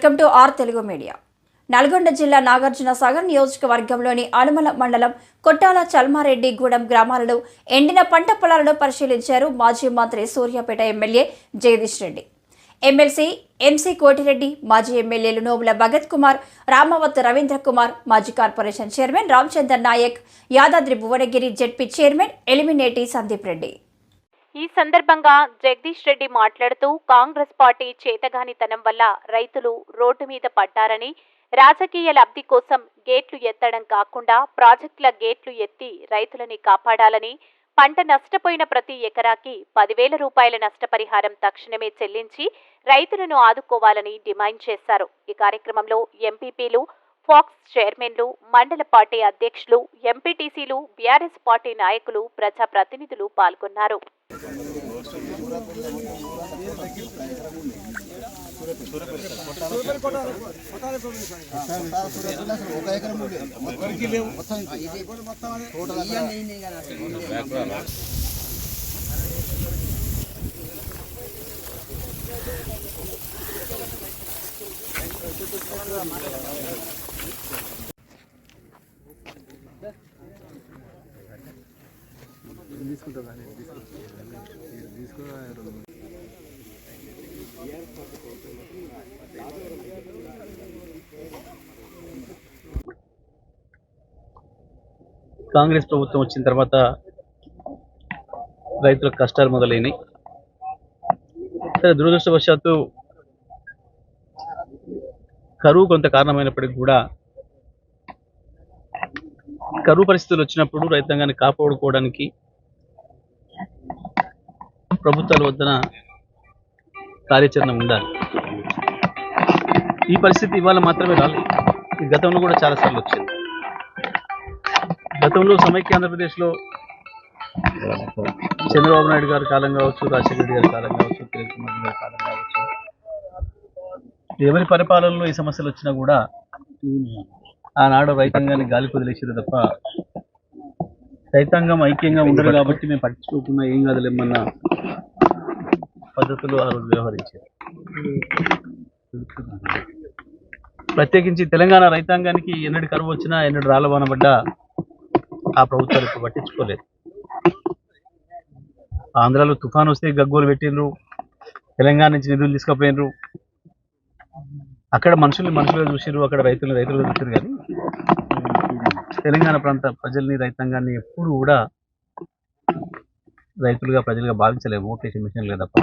Welcome to R Telugu media. Nalgonda జిల్లా నాగార్జున సాగర్ నియోజకవర్గంలోని అనుమల మండలం కొట్టాల చల్మారెడ్డి గూడెం గ్రామాలలో ఎండిన పంట పొలాలను పరిశీలించారు మాజీ మంత్రి Suryapet MLA Jagadish Reddy. MLC MC Kotireddy మాజీ ఎమ్మెల్యేలు నోముల భగత్ కుమార్ రామావత్ రవీంద్ర కుమార్ మాజీ corporation chairman Ramachander Nayak Yadadri Bhuvanagiri ZP chairman Elimineti Sandeep Reddy. ఈ సందర్భంగా జగదీష్ రెడ్డి మాట్లాడుతూ కాంగ్రెస్ పార్టీ చేతగానితనం వల్ల రైతులు రోడ్డు మీద పడ్డారని రాజకీయ లబ్ధి కోసం గేట్లు ఎత్తడం కాకుండా ప్రాజెక్టుల గేట్లు ఎత్తి రైతులని కాపాడాలని పంట నష్టపోయిన ప్రతి ఎకరాకి పదివేల రూపాయల నష్టపరిహారం తక్షణమే చెల్లించి రైతులను ఆదుకోవాలని డిమాండ్ చేశారు. ఈ కార్యక్రమంలో ఎంపీపీలు ఫాక్స్ చైర్మన్లు మండల పార్టీ అధ్యక్షులు ఎంపీటీసీలు బీఆర్ఎస్ పార్టీ నాయకులు ప్రజాప్రతినిధులు పాల్గొన్నారు. కాంగ్రెస్ ప్రభుత్వం వచ్చిన తర్వాత రైతుల కష్టాలు మొదలైనవి సరే దురదృష్టవశాత్తు కరువు కొంత కారణమైనప్పటికీ కూడా కరువు పరిస్థితులు వచ్చినప్పుడు రైతాంగాన్ని కాపాడుకోవడానికి ప్రభుత్వాల వద్దన కార్యాచరణ ఉండాలి. ఈ పరిస్థితి ఇవాళ మాత్రమే రాలేదు. ఈ గతంలో కూడా చాలాసార్లు వచ్చింది. గతంలో సమైక్య ఆంధ్రప్రదేశ్లో చంద్రబాబు నాయుడు గారి కాలం కావచ్చు రాజశేఖర రెడ్డి గారి కాలం కావచ్చు కిరణ్ కుమార్ గారి కాలం కావచ్చు ఎవరి పరిపాలనలో ఈ సమస్యలు వచ్చినా కూడా ఆనాడు రైతాంగాన్ని గాలి కుదిలేసారు తప్ప రైతాంగం ఐక్యంగా ఉండరు కాబట్టి మేము పట్టించుకోకుండా ఏం కాదులేమన్న పద్ధతులు ఆ రోజు వ్యవహరించారు. ప్రత్యేకించి తెలంగాణ రైతాంగానికి ఎన్నడి కరువు వచ్చినా ఎన్నడి రాళ్ళవానబడ్డా ఆ ప్రభుత్వాలు ఇప్పుడు పట్టించుకోలేదు. ఆంధ్రాలో తుఫాన్ వస్తే గగ్గోలు పెట్టిండ్రు తెలంగాణ నుంచి నిధులు తీసుకుపోయినరు అక్కడ మనుషుల్ని మనుషులు చూసిర్రు అక్కడ రైతులు రైతులు చూసారు కానీ తెలంగాణ ప్రాంత ప్రజల్ని రైతాంగాన్ని ఎప్పుడు కూడా రైతులుగా ప్రజలుగా భావించలేము. ఓటేసి మిషన్లుగా తప్ప.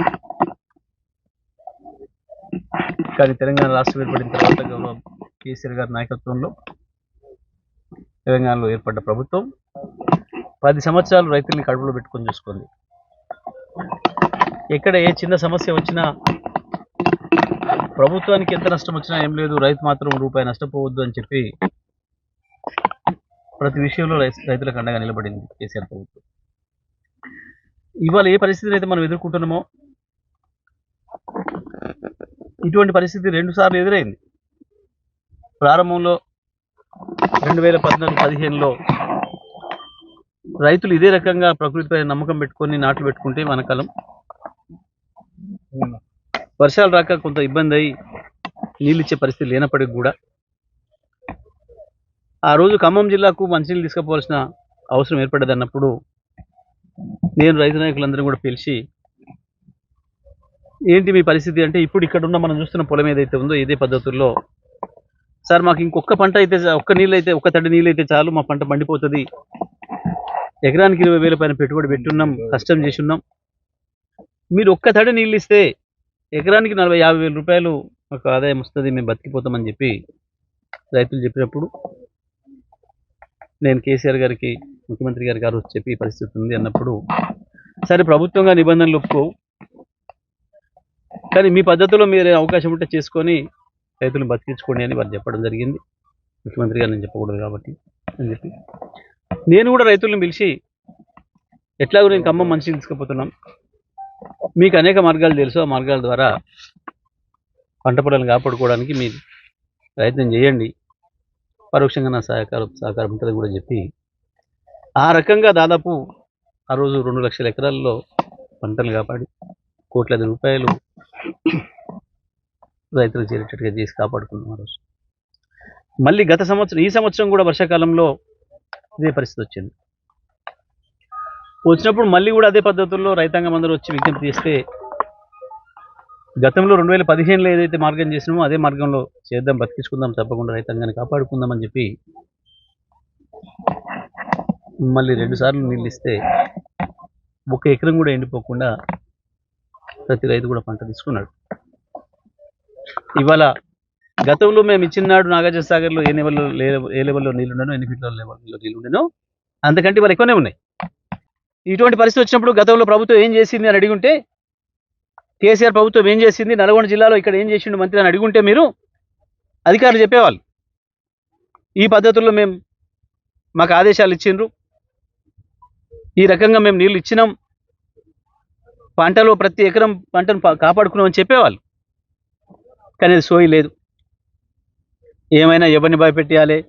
కానీ తెలంగాణ రాష్ట్రం ఏర్పడిన తర్వాత గౌరవ కేసీఆర్ గారి నాయకత్వంలో తెలంగాణలో ఏర్పడ్డ ప్రభుత్వం పది సంవత్సరాలు రైతుల్ని కడుపులో పెట్టుకొని చూసుకుంది. ఎక్కడ ఏ చిన్న సమస్య వచ్చినా ప్రభుత్వానికి ఎంత నష్టం వచ్చినా ఏం లేదు రైతు మాత్రం రూపాయి నష్టపోవద్దు అని చెప్పి ప్రతి విషయంలో రైతులకు అండగా నిలబడింది కేసీఆర్ ప్రభుత్వం. ఇవాళ ఏ పరిస్థితిని అయితే మనం ఎదుర్కొంటున్నామో ఇటువంటి పరిస్థితి రెండు సార్లు ఎదురైంది. ప్రారంభంలో రెండు వేల పద్నాలుగు పదిహేనులో రైతులు ఇదే రకంగా ప్రకృతిపై నమ్మకం పెట్టుకొని నాట్లు పెట్టుకుంటే మనకాలం వర్షాలు రాక కొంత ఇబ్బంది అయి నీళ్ళు ఇచ్చే పరిస్థితి లేనప్పటికి కూడా ఆ రోజు ఖమ్మం జిల్లాకు మంచినీళ్ళు తీసుకుపోవాల్సిన అవసరం ఏర్పడ్డది అన్నప్పుడు నేను రైతు నాయకులందరూ కూడా పిలిచి ఏంటి మీ పరిస్థితి? అంటే ఇప్పుడు ఇక్కడ ఉన్న మనం చూస్తున్న పొలం ఏదైతే ఉందో ఇదే పద్ధతుల్లో సార్ మాకు ఇంకొక పంట అయితే ఒక్క నీళ్ళు అయితే ఒక్క తడి నీళ్ళు అయితే చాలు మా పంట పండిపోతుంది. ఎకరానికి ఇరవై వేల పైన పెట్టుబడి పెట్టున్నాం కష్టం చేసి ఉన్నాం. మీరు ఒక్క తడి నీళ్ళు ఇస్తే ఎకరానికి నలభై యాభై వేల రూపాయలు మాకు ఆదాయం వస్తుంది మేము బతికిపోతామని చెప్పి రైతులు చెప్పినప్పుడు నేను కేసీఆర్ గారికి ముఖ్యమంత్రి గారి గారు చెప్పి పరిస్థితి ఉంది అన్నప్పుడు సరే ప్రభుత్వంగా నిబంధనలు ఒప్పుకోవు. కానీ మీ పద్ధతిలో మీరు అవకాశం ఉంటే చేసుకొని రైతులను బతికించుకోండి అని వారు చెప్పడం జరిగింది. ముఖ్యమంత్రి గారు నేను చెప్పకూడదు కాబట్టి అని చెప్పి. నేను కూడా రైతులను పిలిచి ఎట్లాగో నేను ఖమ్మం మనిషిని తీసుకుపోతున్నాం. మీకు అనేక మార్గాలు తెలుసు. ఆ మార్గాల ద్వారా పంట పొలాలను కాపాడుకోవడానికి మీరు ప్రయత్నం చేయండి. పరోక్షంగా నా సహకారం సహకారం ఉంటుంది కూడా చెప్పి ఆ రకంగా దాదాపు ఆ రోజు రెండు లక్షల ఎకరాల్లో పంటలు కాపాడి కోట్లాది రూపాయలు రైతులకు చేరేటట్టుగా చేసి కాపాడుకున్నాం ఆ రోజు. మళ్ళీ గత సంవత్సరం ఈ సంవత్సరం కూడా వర్షాకాలంలో ఇదే పరిస్థితి వచ్చింది. వచ్చినప్పుడు మళ్ళీ కూడా అదే పద్ధతుల్లో రైతాంగం అందరూ వచ్చి విజ్ఞప్తి చేస్తే గతంలో రెండు వేల పదిహేనులో ఏదైతే మార్గం చేసినామో అదే మార్గంలో చేద్దాం బతికించుకుందాం తప్పకుండా రైతాంగాన్ని కాపాడుకుందాం అని చెప్పి మళ్ళీ రెండు సార్లు నీళ్ళు ఇస్తే ఒక ఎకరం కూడా ఎండిపోకుండా ప్రతి రైతు కూడా పంట తీసుకున్నాడు. ఇవాళ గతంలో మేము ఇచ్చిన నాడు నాగార్జున సాగర్లో ఏ లెవెల్లో ఏ లెవెల్లో నీళ్ళు ఉండనో ఎన్ని ఫీట్ల లెవెల్లో నీళ్ళు ఉండనో అంతకంటే ఇవాళ ఎక్కువనే ఉన్నాయి. ఇటువంటి పరిస్థితి వచ్చినప్పుడు గతంలో ప్రభుత్వం ఏం చేసింది అని అడిగుంటే కేసీఆర్ ప్రభుత్వం ఏం చేసింది నల్గొండ జిల్లాలో ఇక్కడ ఏం చేసిండు మంత్రి అని అడిగుంటే మీరు అధికారులు చెప్పేవాళ్ళు. ఈ పద్ధతుల్లో మేము మాకు ఆదేశాలు ఇచ్చిండ్రు. ఈ రకంగా మేము నీళ్ళు ఇచ్చినాం. పంటలో ప్రతి ఎకరం పంటను కాపాడుకున్నామని చెప్పేవాళ్ళు. కానీ అది సోయి లేదు. ఏమైనా ఎవరిని భయపెట్టియాలి?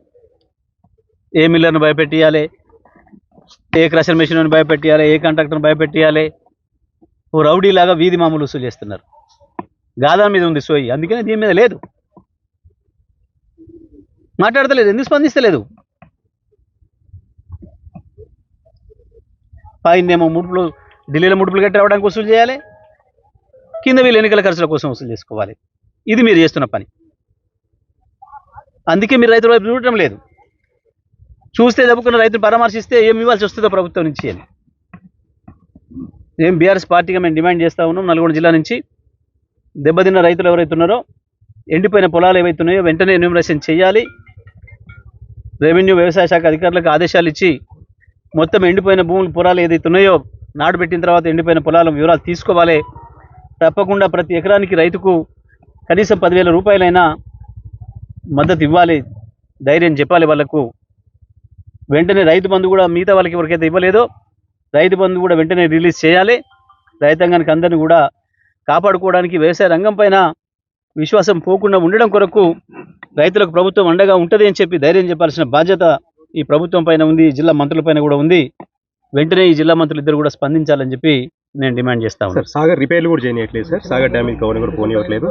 ఏ మిల్లర్ని భయపెట్టియాలి? ఏ క్రషర్ మెషిన్ భయపెట్టియాలి ఏ కాంట్రాక్టర్ని భయపెట్టియాలి? ఓ రౌడీ లాగా వీధి మామూలు వసూలు చేస్తున్నారు. గాదా మీద ఉంది సోయి అందుకనే దీని మీద లేదు. మాట్లాడతలేదు ఎందుకు స్పందిస్తలేదు? పైనేమో ముడుపులు ఢిల్లీలో ముడుపులు కట్టి రావడానికి వసూలు చేయాలి కింద వీళ్ళు ఎన్నికల ఖర్చుల కోసం వసూలు చేసుకోవాలి. ఇది మీరు చేస్తున్న పని. అందుకే మీరు రైతుల వైపు చూడటం లేదు. చూస్తే దెబ్బకున్న రైతును పరామర్శిస్తే ఏం ఇవ్వాల్సి వస్తుందో ప్రభుత్వం నుంచి అని. ఏం బీఆర్ఎస్ పార్టీగా మేము డిమాండ్ చేస్తూ ఉన్నాం నల్గొండ జిల్లా నుంచి. దెబ్బతిన్న రైతులు ఎవరైతే ఉన్నారో ఎండిపోయిన పొలాలు ఏవైతే ఉన్నాయో వెంటనే ఎన్యూమరేషన్ చేయాలి. రెవెన్యూ వ్యవసాయ శాఖ అధికారులకు ఆదేశాలు ఇచ్చి మొత్తం ఎండిపోయిన భూములు పొలాలు ఏదైతే ఉన్నాయో నాడు పెట్టిన తర్వాత ఎండిపోయిన పొలాల వివరాలు తీసుకోవాలి. తప్పకుండా ప్రతి ఎకరానికి రైతుకు కనీసం పదివేల రూపాయలైనా మద్దతు ఇవ్వాలి. ధైర్యం చెప్పాలి వాళ్ళకు. వెంటనే రైతు బంధు కూడా మిగతా వాళ్ళకి ఎవరికైతే ఇవ్వలేదో రైతు బంధు కూడా వెంటనే రిలీజ్ చేయాలి. రైతాంగానికి అందరిని కూడా కాపాడుకోవడానికి వ్యవసాయ రంగం పైన విశ్వాసం పోకుండా ఉండడం కొరకు రైతులకు ప్రభుత్వం అండగా ఉంటుంది అని చెప్పి ధైర్యం చెప్పాల్సిన బాధ్యత ఈ ప్రభుత్వం పైన ఉంది జిల్లా మంత్రుల పైన కూడా ఉంది. వెంటనే ఈ జిల్లా మంత్రులు ఇద్దరు కూడా స్పందించాలని చెప్పి నేను డిమాండ్ చేస్తా ఉన్నాను. సార్ సాగర్ రిపేర్లు కూడా చేయనియట్లేదు సార్. సాగర్ డ్యామేజ్ కవర్ కూడా పోనివ్వట్లేదు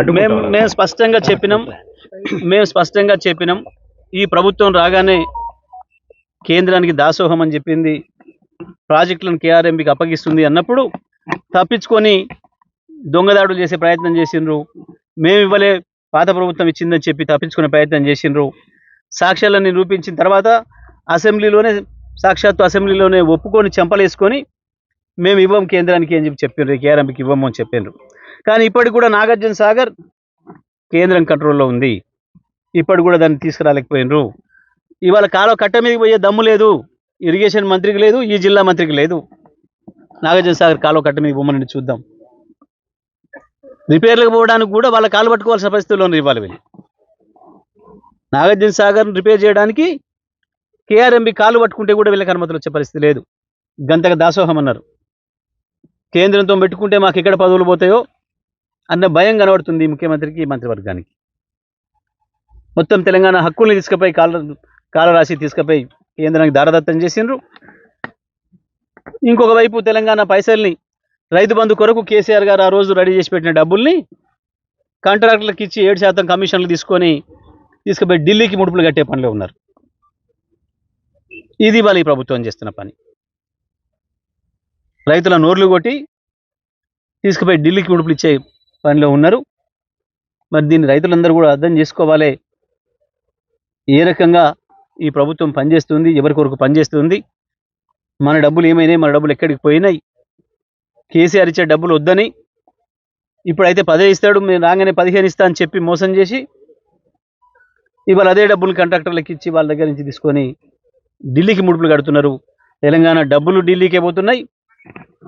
అడ్డు మేము మేము స్పష్టంగా చెప్పినాం. మేము స్పష్టంగా చెప్పినాం. ఈ ప్రభుత్వం రాగానే కేంద్రానికి దాసోహం అని చెప్పింది ప్రాజెక్టులను కేఆర్ఎంపీకి అప్పగిస్తుంది అన్నప్పుడు తప్పించుకొని దొంగదాడులు చేసే ప్రయత్నం చేసిండ్రు. మేము ఇవ్వలే పాత ప్రభుత్వం ఇచ్చిందని చెప్పి తప్పించుకునే ప్రయత్నం చేసిండ్రు. సాక్ష్యాలను నిరూపించిన తర్వాత అసెంబ్లీలోనే సాక్షాత్తు అసెంబ్లీలోనే ఒప్పుకొని చెంపలేసుకొని మేము ఇవ్వం కేంద్రానికి అని చెప్పి చెప్పిండ్రు కేఆర్ఎంపీకి ఇవ్వము అని చెప్పిండ్రు కానీ ఇప్పటికి కూడా నాగార్జున సాగర్ కేంద్రం కంట్రోల్లో ఉంది. ఇప్పటికి కూడా దాన్ని తీసుకురాలేకపోయినరు ఇవాళ కాలువ కట్ట మీదకి పోయే దమ్ము లేదు ఇరిగేషన్ మంత్రికి లేదు ఈ జిల్లా మంత్రికి లేదు. నాగార్జున సాగర్ కాలువ కట్ట మీద బొమ్మని చూద్దాం. రిపేర్లకు పోవడానికి కూడా వాళ్ళ కాలు పట్టుకోవాల్సిన పరిస్థితుల్లో ఉన్నారు ఇవాళ వీళ్ళు. నాగార్జున సాగర్ని రిపేర్ చేయడానికి కేఆర్ఎంబి కాలు పట్టుకుంటే కూడా వీళ్ళకి అనుమతులు వచ్చే పరిస్థితి లేదు. గంతగా దాసోహం అన్నారు. కేంద్రంతో పెట్టుకుంటే మాకు ఎక్కడ పదవులు పోతాయో అన్న భయం కనబడుతుంది ముఖ్యమంత్రికి ఈ మంత్రివర్గానికి. మొత్తం తెలంగాణ హక్కుల్ని తీసుకుపోయి కాలు కాలరాశి తీసుకుపోయి కేంద్రానికి దారదత్తం చేసిండ్రు. ఇంకొక వైపు తెలంగాణ పైసల్ని రైతు బంధు కొరకు కేసీఆర్ గారు ఆ రోజు రెడీ చేసి పెట్టిన డబ్బుల్ని కాంట్రాక్టులకు ఇచ్చి ఏడు శాతం కమిషన్లు తీసుకొని తీసుకుపోయి ఢిల్లీకి ముడుపులు కట్టే పనిలో ఉన్నారు. ఇది వాళ్ళ ఈ ప్రభుత్వం చేస్తున్న పని. రైతుల నోర్లు కొట్టి తీసుకుపోయి ఢిల్లీకి ముడుపులు ఇచ్చే పనిలో ఉన్నారు. మరి దీన్ని రైతులందరూ కూడా అర్థం చేసుకోవాలి. ఏ రకంగా ఈ ప్రభుత్వం పనిచేస్తుంది ఎవరి కొరకు పనిచేస్తుంది? మన డబ్బులు ఏమైనాయి? మన డబ్బులు ఎక్కడికి పోయినాయి? కేసీఆర్ ఇచ్చే డబ్బులు వద్దని ఇప్పుడైతే పదే ఇస్తాడు మేము రాగానే పదిహేను ఇస్తా అని చెప్పి మోసం చేసి ఇవాళ అదే డబ్బులు కంట్రాక్టర్లకు ఇచ్చి వాళ్ళ దగ్గర నుంచి తీసుకొని ఢిల్లీకి ముడుపులు కడుతున్నారు. తెలంగాణ డబ్బులు ఢిల్లీకే పోతున్నాయి.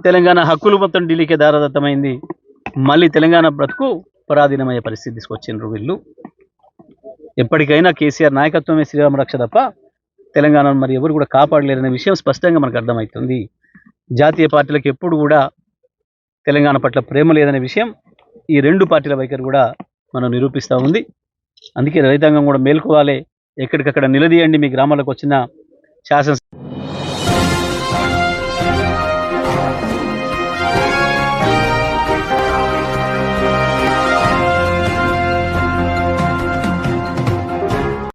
తెలంగాణ హక్కులు మొత్తం ఢిల్లీకే దారదత్తమైంది. మళ్ళీ తెలంగాణ బ్రతుకు పరాధీనమయ్యే పరిస్థితి తీసుకొచ్చిండ్రు వీళ్ళు. ఎప్పటికైనా కేసీఆర్ నాయకత్వమే శ్రీరామ రక్ష తప్ప తెలంగాణను మరి ఎవరు కూడా కాపాడలేరనే విషయం స్పష్టంగా మనకు అర్థమవుతుంది. జాతీయ పార్టీలకు ఎప్పుడు కూడా తెలంగాణ పట్ల ప్రేమ లేదనే విషయం ఈ రెండు పార్టీల వైఖరి కూడా మనం నిరూపిస్తూ ఉంది. అందుకే రైతాంగం కూడా మేల్కోవాలి. ఎక్కడికక్కడ నిలదీయండి మీ గ్రామాలకు వచ్చిన శాసన